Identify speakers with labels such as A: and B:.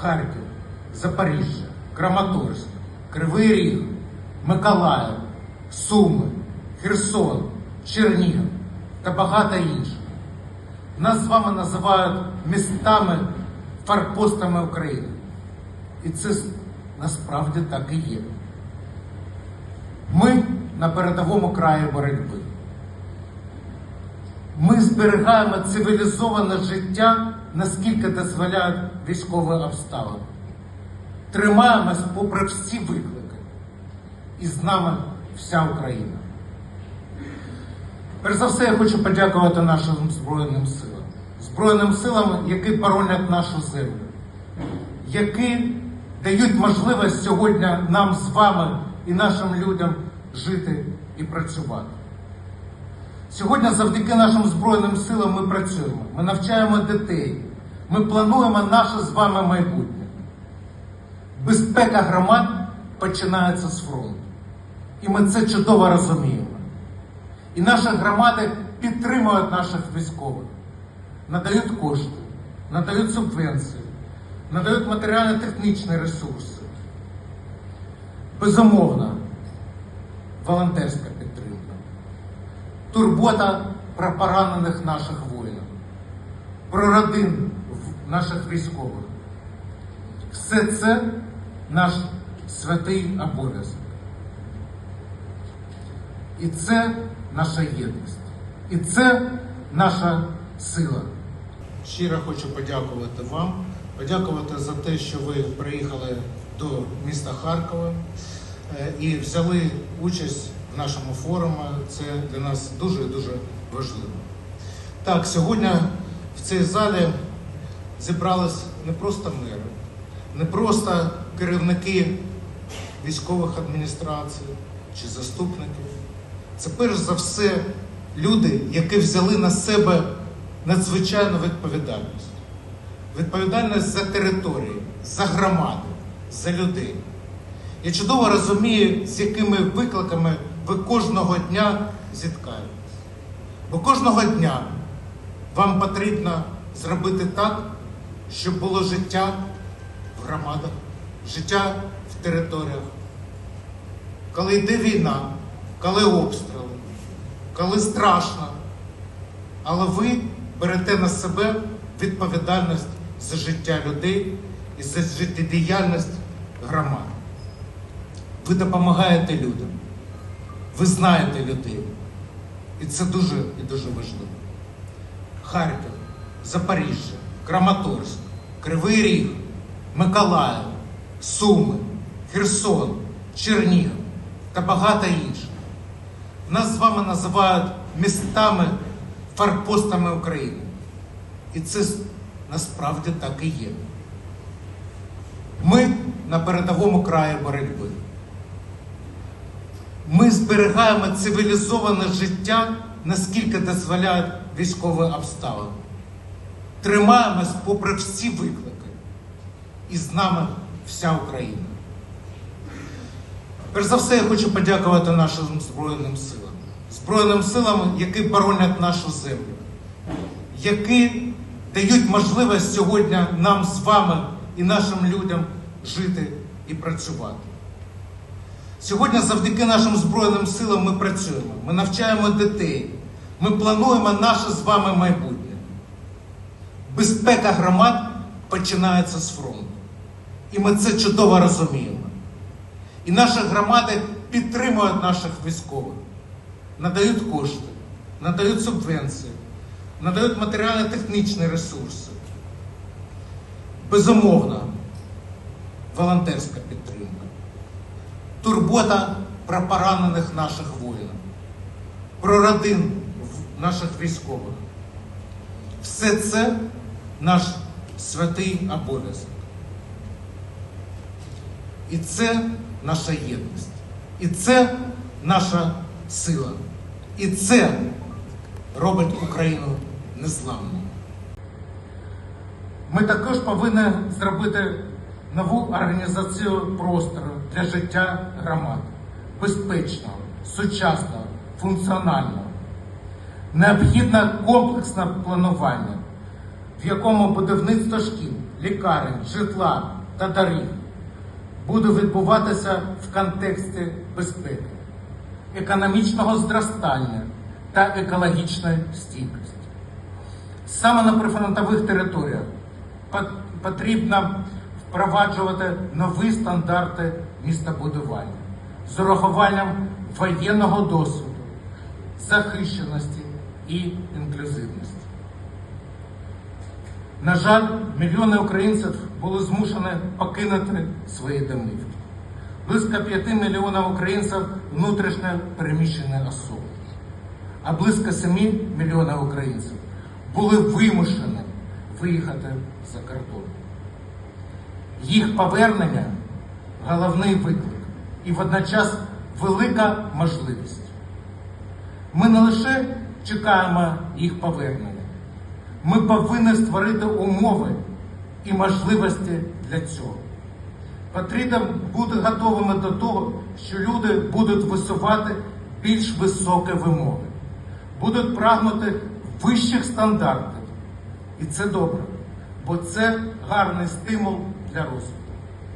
A: Харків, Запоріжжя, Краматорськ, Кривий Ріг, Миколаїв, Суми, Херсон, Чернігів та багато інших. Нас з вами називають містами, форпостами України. І це насправді так і є. Ми на передовому краї боротьби. Ми зберігаємо цивілізоване життя, наскільки дозволяють військові обставини. Тримаємось попри всі виклики. І з нами вся Україна. Перш за все, я хочу подякувати нашим Збройним силам. Збройним силам, які боронять нашу землю, які дають можливість сьогодні нам з вами і нашим людям жити і працювати. Сьогодні завдяки нашим Збройним силам ми працюємо, ми навчаємо дітей, ми плануємо наше з вами майбутнє. Безпека громад починається з фронту. І ми це чудово розуміємо. І наші громади підтримують наших військових, надають кошти, надають субвенції, надають матеріально-технічні ресурси. Безумовно, волонтерська підтримка, турбота про поранених наших воїнів, про родин наших військових. Все це наш святий обов'язок. І це наша єдність. І це наша сила. Щиро хочу подякувати вам, подякувати за те, що ви приїхали до міста Харкова е, і взяли участь в нашому форумі. Це для нас дуже дуже важливо. Так, сьогодні в цій залі зібрались не просто мери, не просто керівники військових адміністрацій чи заступники. Це перш за все люди, які взяли на себе надзвичайну відповідальність. Відповідальність за території, за громади, за людей. Я чудово розумію, з якими викликами ви кожного дня зіткаєтесь. Бо кожного дня вам потрібно зробити так, щоб було життя в громадах, життя в територіях. Коли йде війна, коли обстріли, коли страшно, але ви берете на себе відповідальність за життя людей і за життєдіяльність громад. Ви допомагаєте людям, ви знаєте людей. І це дуже і дуже важливо. Харків, Запоріжжя, Краматорськ, Кривий Ріг, Миколаїв, Суми, Херсон, Чернігів та багато інших. Нас з вами називають містами, форпостами України. І це насправді так і є. Ми на передовому краї боротьби. Ми зберігаємо цивілізоване життя, наскільки дозволяють військові обставини. Тримаємось попри всі виклики. І з нами вся Україна. Перш за все, я хочу подякувати нашим Збройним силам. Збройним силам, які боронять нашу землю, які дають можливість сьогодні нам з вами і нашим людям жити і працювати. Сьогодні завдяки нашим Збройним силам ми працюємо, ми навчаємо дітей, ми плануємо наше з вами майбутнє. Безпека громад починається з фронту. І ми це чудово розуміємо. І наші громади підтримують наших військових, надають кошти, надають субвенції, надають матеріально-технічні ресурси. Безумовно, волонтерська підтримка, турбота про поранених наших воїнів, про родин наших військових. Все це наш святий обов'язок. І це наша єдність. І це наша сила. І це робить Україну незламною. Ми також повинні зробити нову організацію простору для життя громад. Безпечного, сучасного, функціонального. Необхідне комплексне планування, в якому будівництво шкіл, лікарень, житла та доріг буде відбуватися в контексті безпеки, економічного зростання та екологічної стійкості. Саме на прифронтових територіях потрібно впроваджувати нові стандарти містобудування з урахуванням воєнного досвіду, захищеності і інклюзивності. На жаль, мільйони українців були змушені покинути свої домівки. Близько 5 мільйонів українців внутрішньо переміщені особи, а близько 7 мільйонів українців були вимушені виїхати за кордон. Їх повернення головний виклик і водночас велика можливість. Ми не лише чекаємо їх повернення, ми повинні створити умови і можливості для цього. Потрібно бути готовими до того, що люди будуть висувати більш високі вимоги, будуть прагнути вищих стандартів. І це добре, бо це гарний стимул для розвитку.